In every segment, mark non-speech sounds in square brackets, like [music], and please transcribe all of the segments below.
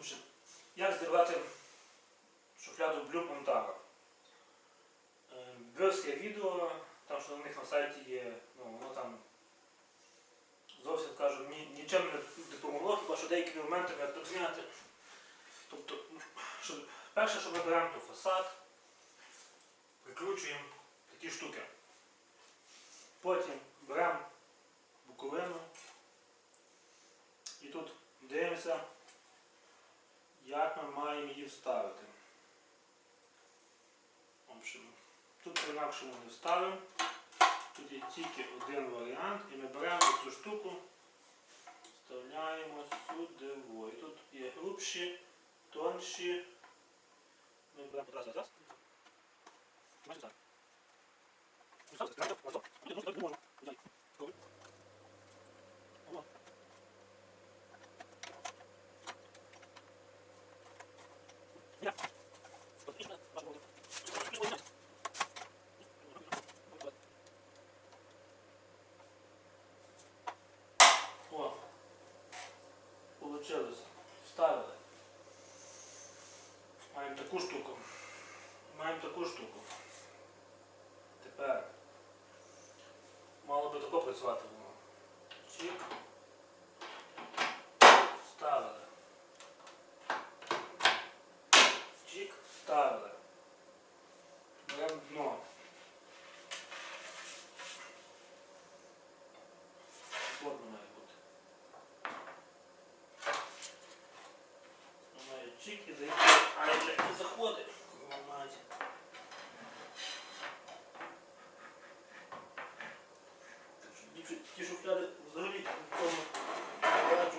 Отже, Як зірвати шуфляду Blue Montaro? Е, Дивився відео, там що на них на сайті є, ну воно там зовсім кажу, ні, нічим не допомогло, хіба що деякі моменти як тут зняти. Тобто, що, перше, що ми беремо, то фасад, прикручуємо такі штуки. Потім беремо буковину і тут дивимося, маємо вставити. Тут по-інакшому не вставимо. Тут є тільки один варіант, і ми беремо цю штуку, вставляємо сюди. І тут є грубші, тонші. Ми беремо раз, раз, раз. Бачите, так. Ну, ставте, ставте, ось так. Ні, ну, так не можна. Дай. Коли? Ова. Я. От, і сюди, вашу голову. Ось, ось, ось. О, получилось. Вставили. Маємо таку штуку. Маємо таку штуку. Тепер мало би тако працювати воно. Чик. Вставили. Чик, вставили. Беремо дно. Плотно має бути. Має чик і зайти. Бля, заходить. Мать. Так що Ті, ті шуфляди взагалі нікому не раджу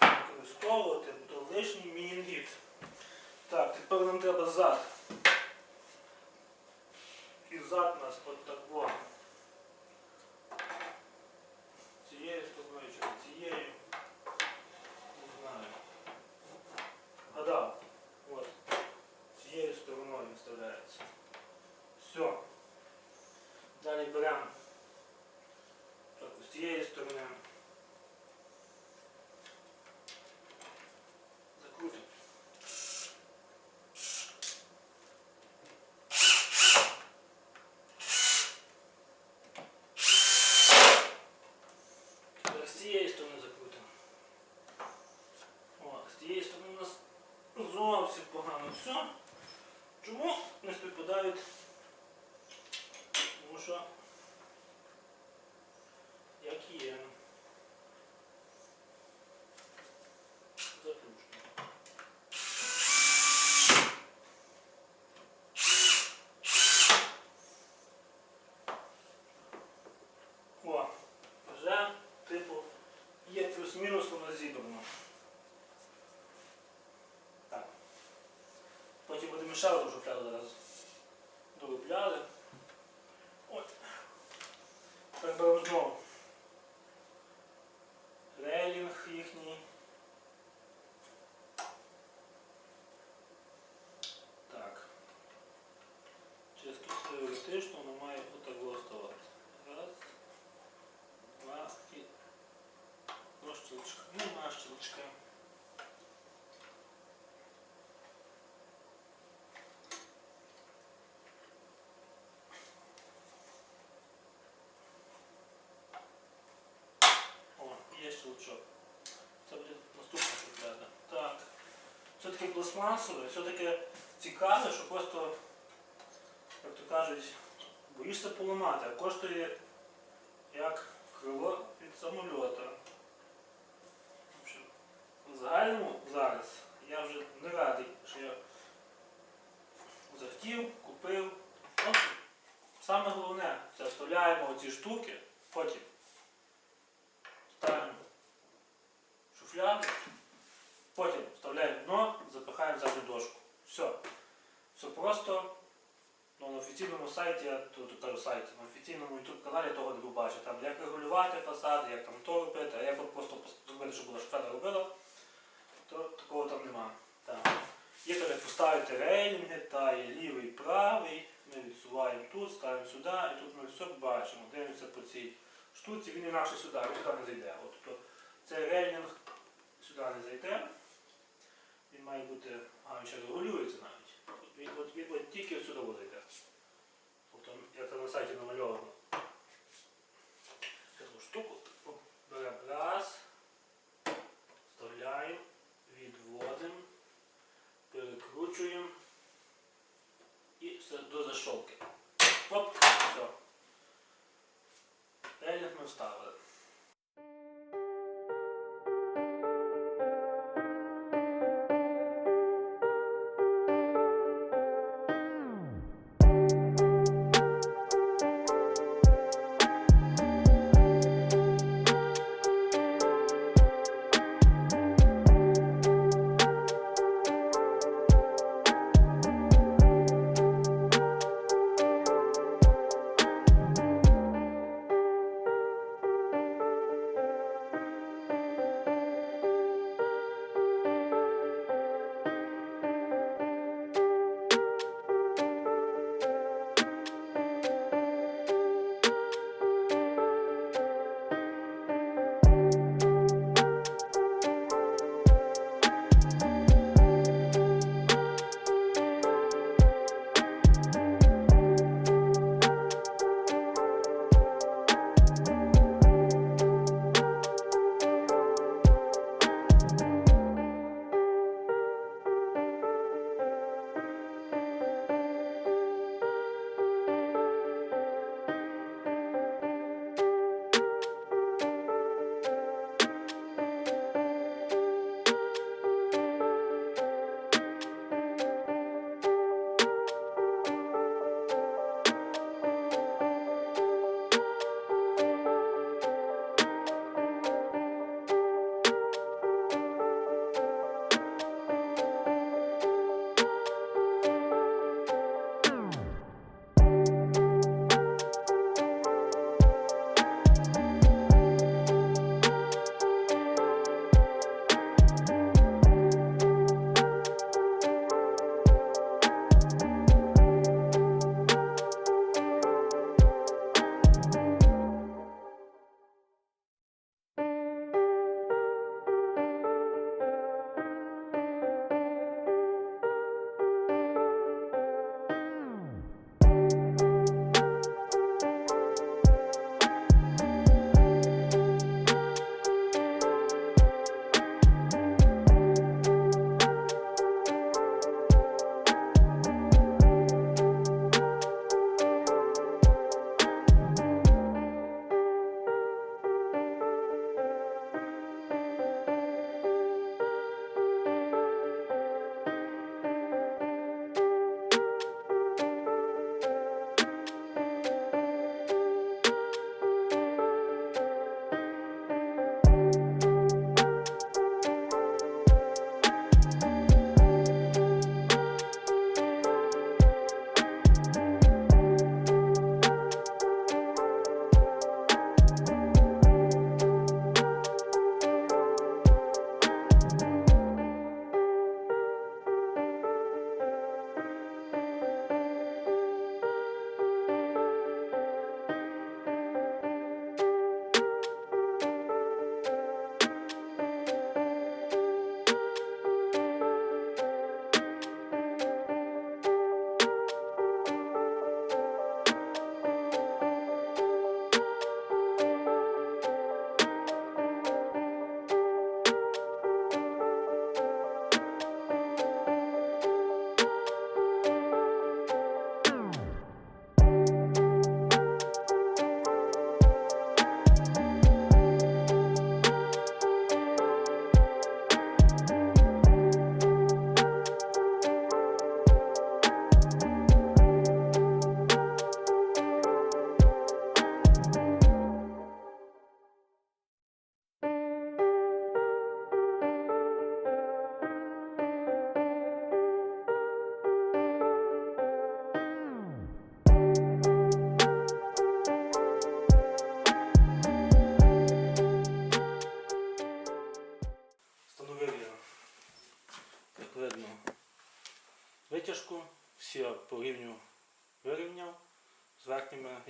використовувати, то лишній мінгіт. Так, тепер нам треба зад. І зад у нас от так во. Цією стороною чи не цією. Не знаю. Гадав. От. Цією стороною вставляється. Все. Далі беремо так, з цієї сторони. Закрутимо. Тепер з цієї сторони закрутимо. О, з цієї сторони у нас зовсім погано все. Чому не співпадають? Тому що як є. Заключно. О, вже, типу, є плюс-мінус воно зібрано. Так. Будемо ще одну зараз долупляли. Ой. Так беремо знову. Рейлінг їхній. Так. Чисто теоретично воно має отак оставати. Раз, два і два щелчка. Нема щелчка. О, є щелчок. Це буде наступна шухляда. Так. Все-таки пластмасове, все-таки цікаве, що просто, як то кажуть, боїшся поламати, а коштує як крило від самольота. В загальному зараз я вже не радий, що я захотів, купив. От, саме головне, це вставляємо оці штуки, потім ставимо шуфляду, потім вставляємо дно, запихаємо в задню дошку. Все. Все просто. Ну, на офіційному сайті, тут кажу сайті, на офіційному YouTube каналі того не побачив. Там як регулювати фасади, як там то робити, а як просто зробити, щоб була шуфляда робила, то такого там нема. Так. Є там поставити рейлінги, та є лівий, правий, ми відсуваємо тут, ставимо сюди, і тут ми все бачимо, дивимося по цій штуці, він інакше сюди, він сюди не зайде. От, тобто цей рейлінг сюди не зайде, він має бути, а він ще регулюється навіть. Він от, він от тільки сюди вода Тобто, як на сайті намальовано. Таку штуку беремо раз, вставляємо, відводимо, перекручуємо і все до зашовки. Оп, все. Релінг ми вставили.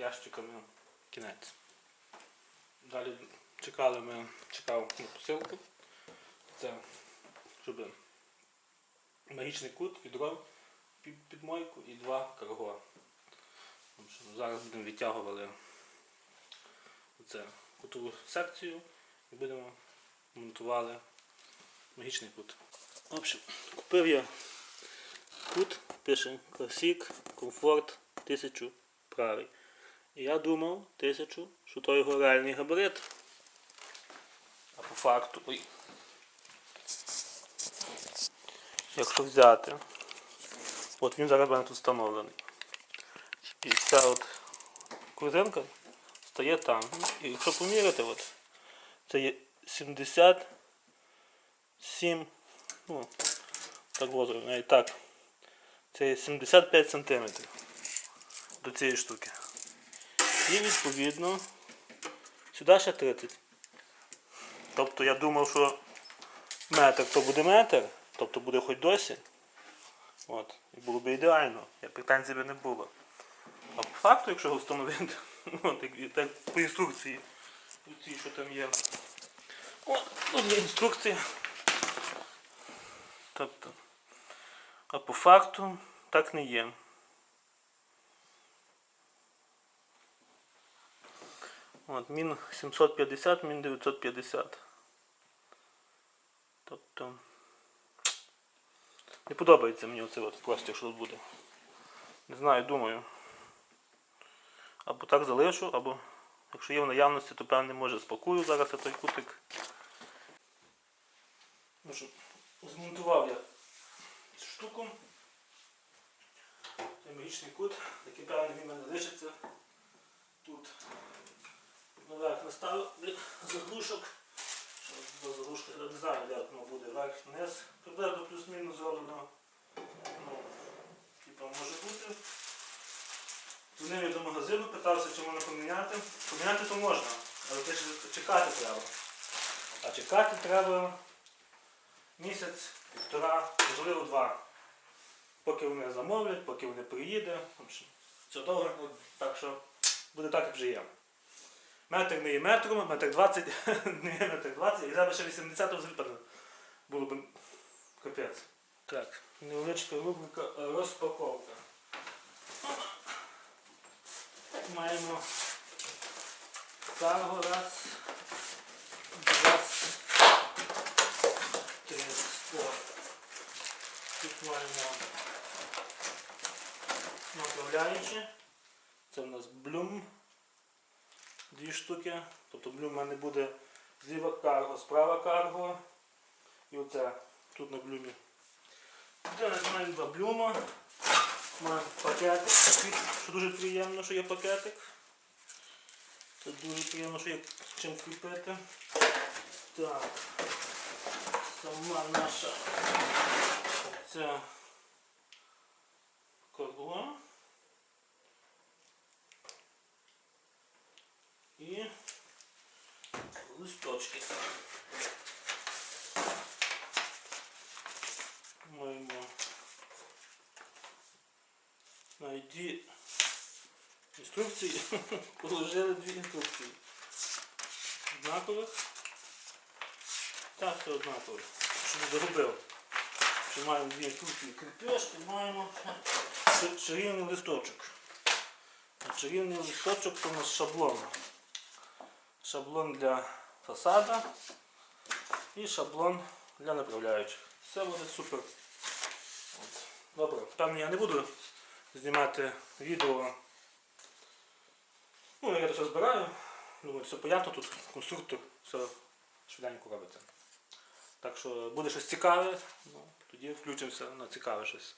Ящиками кінець. Далі чекали ми, чекав на посилку. Це, щоб магічний кут, відро під, мойку і два карго. Зараз будемо відтягували оце кутову секцію і будемо монтували магічний кут. В общем, купив я кут, пише Classic Comfort 1000 правий. Я думав 1000, що то його реальний габарит. А по факту. Ой. Якщо взяти, от він зараз мене тут встановлений. І ця от корзинка стає там. І якщо поміряти, от, це є 77, ну, так возраст, навіть так. Це є 75 см до цієї штуки. І відповідно сюди ще 30. Тобто я думав, що метр то буде метр, тобто буде хоч досі. От. І було б ідеально, я претензій би не було. А по факту, якщо його встановити, [laughs] от, як, так по інструкції, ці, що там є. От, тут є інструкція. Тобто, а по факту так не є. От, мін 750, мін 950. Тобто не подобається мені оце от простір, що тут буде. Не знаю, думаю. Або так залишу, або якщо є в наявності, то певне може спакую зараз я той кутик. Ну що, змонтував я штуку. Цей магічний кут, який певне він мене лишиться. Тут наверх наставив блін, заглушок. Що до заглушки, не знаю, де воно буде, верх, вниз. Приблизно плюс-мінус зроблено. Ну, типа може бути. Дзвонив я до магазину, питався, чи можна поміняти. Поміняти то можна, але те, що чекати треба. А чекати треба місяць, півтора, можливо два. Поки вони замовлять, поки вони общем, Це ну, так що буде так, як вже є. Метр не є метром, метр 20, [laughs] не є метр 20, і треба ще 80 взагалі було б капець. Так, невеличка рубрика розпаковка. Маємо карго раз. Тут маємо направляючі. Це в нас блюм. Дві штуки. Тобто блюм у мене буде зліва карго, справа карго. І оце тут на блюмі. Де маємо два блюма. Маємо пакетик, що дуже приємно, що є пакетик. Це дуже приємно, що є чим кріпити. Так. Сама наша ця карго. І листочки. Маємо дві інструкції. [laughs] Положили дві інструкції. Однакових. Так, все однакове. Що не. Що маємо дві інструкції кріпеж і маємо чарівний листочок. А чарівний листочок у нас шаблон. Шаблон для фасада і шаблон для направляючих. Все буде супер. Добре, певно я не буду знімати відео. Ну, я це збираю. Думаю, все понятно, тут конструктор, все швиденько робиться. Так що буде щось цікаве, ну, тоді включимося на цікаве щось.